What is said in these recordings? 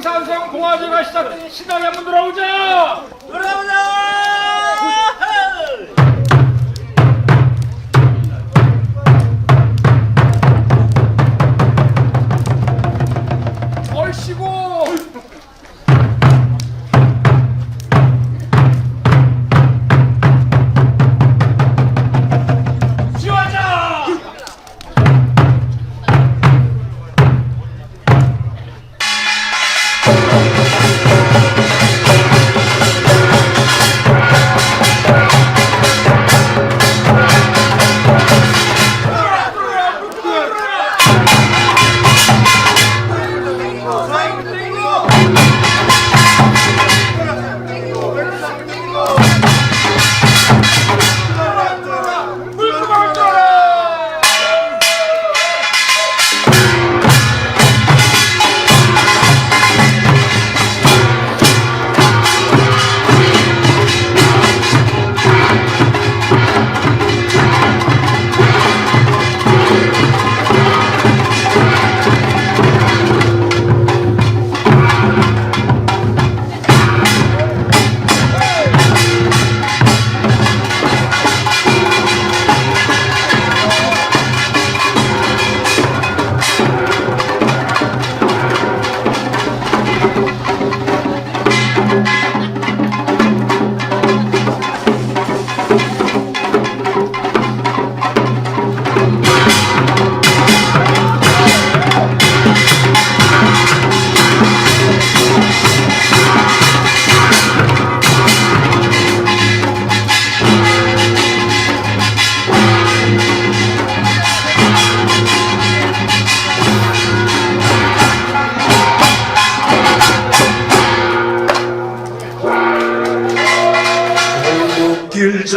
황산성 공화제가 시작된 신앙에 한번 돌아오자! 얼씨구!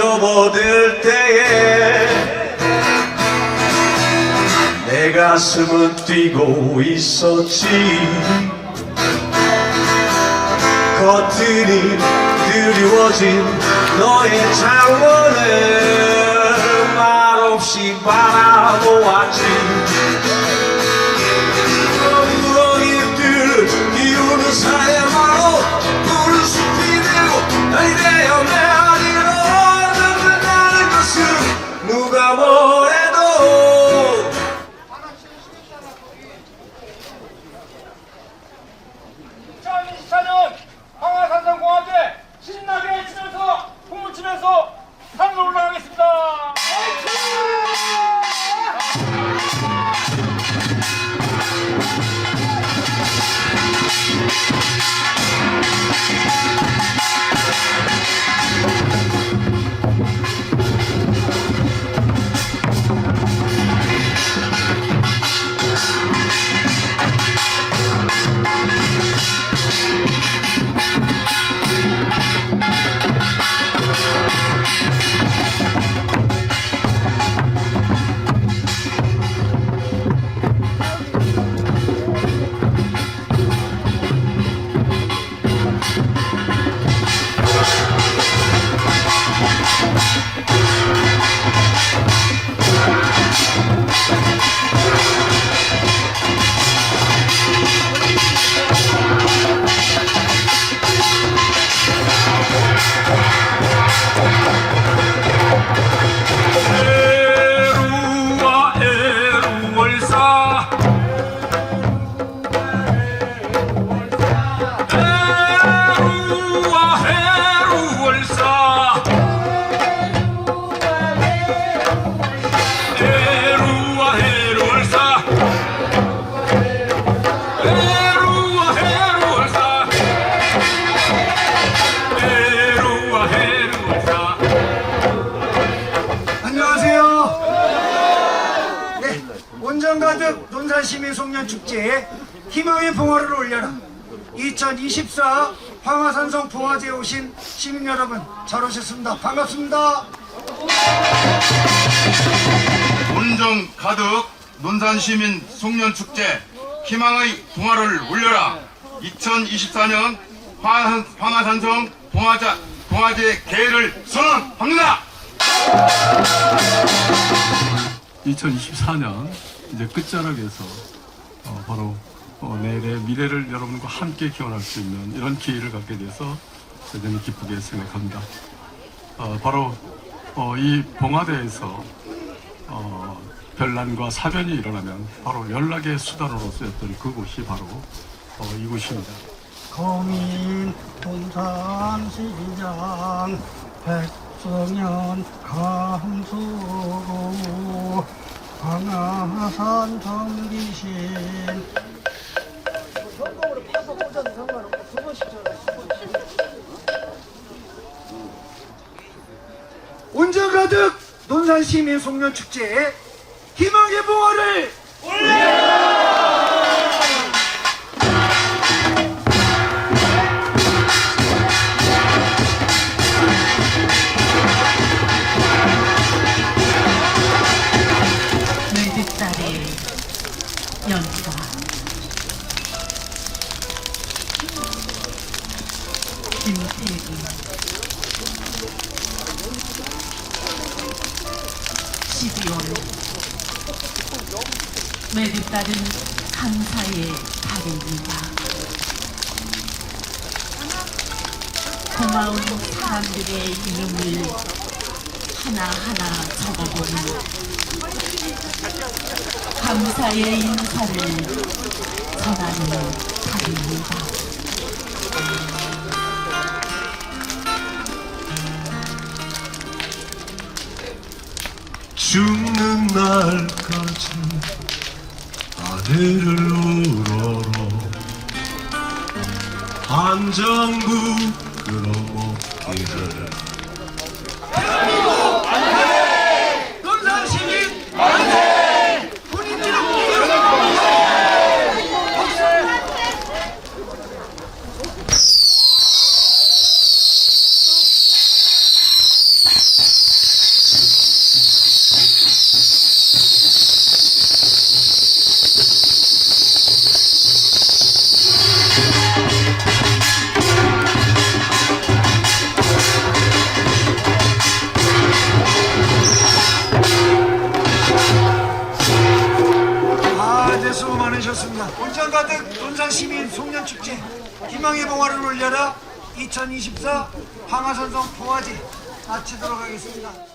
접어들 때에 내 가슴은 뛰고 있었지. 겉들이 드리워진 너의 장원을 말없이 바라보았지. 우렁이들 기우는 사야마로 푸른 숲이 되고 날이 되어 가득 논산시민 송년 축제에 희망의 봉화를 올려라. 2024 황화산성 봉화제에 오신 시민 여러분 잘 오셨습니다. 반갑습니다. 온정 가득 논산 시민 송년 축제 희망의 동화를 올려라 2024년 황- 황하산성 동화자, 동화제 개회를 선언합니다 2024년 이제 끝자락에서 어, 바로 어, 내일의 미래를 여러분과 함께 기원할 수 있는 이런 기회를 갖게 돼서 대단히 기쁘게 생각합니다. 어, 바로 어, 이 봉화대에서 어, 별난과 사변이 일어나면 바로 연락의 수단으로 쓰였던 그곳이 바로 어, 이곳입니다. 거민 동산 시장 백성현 감수로 광화산 정기신 온전 가득 논산 시민 송년 축제에 희망의 봉화를 외득 연가 김태기 12월. 외득딸은 감사의 달입니다. 고마운 사람들의 이름을 하나하나 적어보니 감사의 인사를 전하는 달입니다. 죽는 날까지 아내를 우러러 한정부 끌어먹기를 수고 많으셨습니다. 온전 가득 논산 시민 송년 축제 희망의 봉화를 올려라 2024 황하선성 봉화제 마치도록 하겠습니다.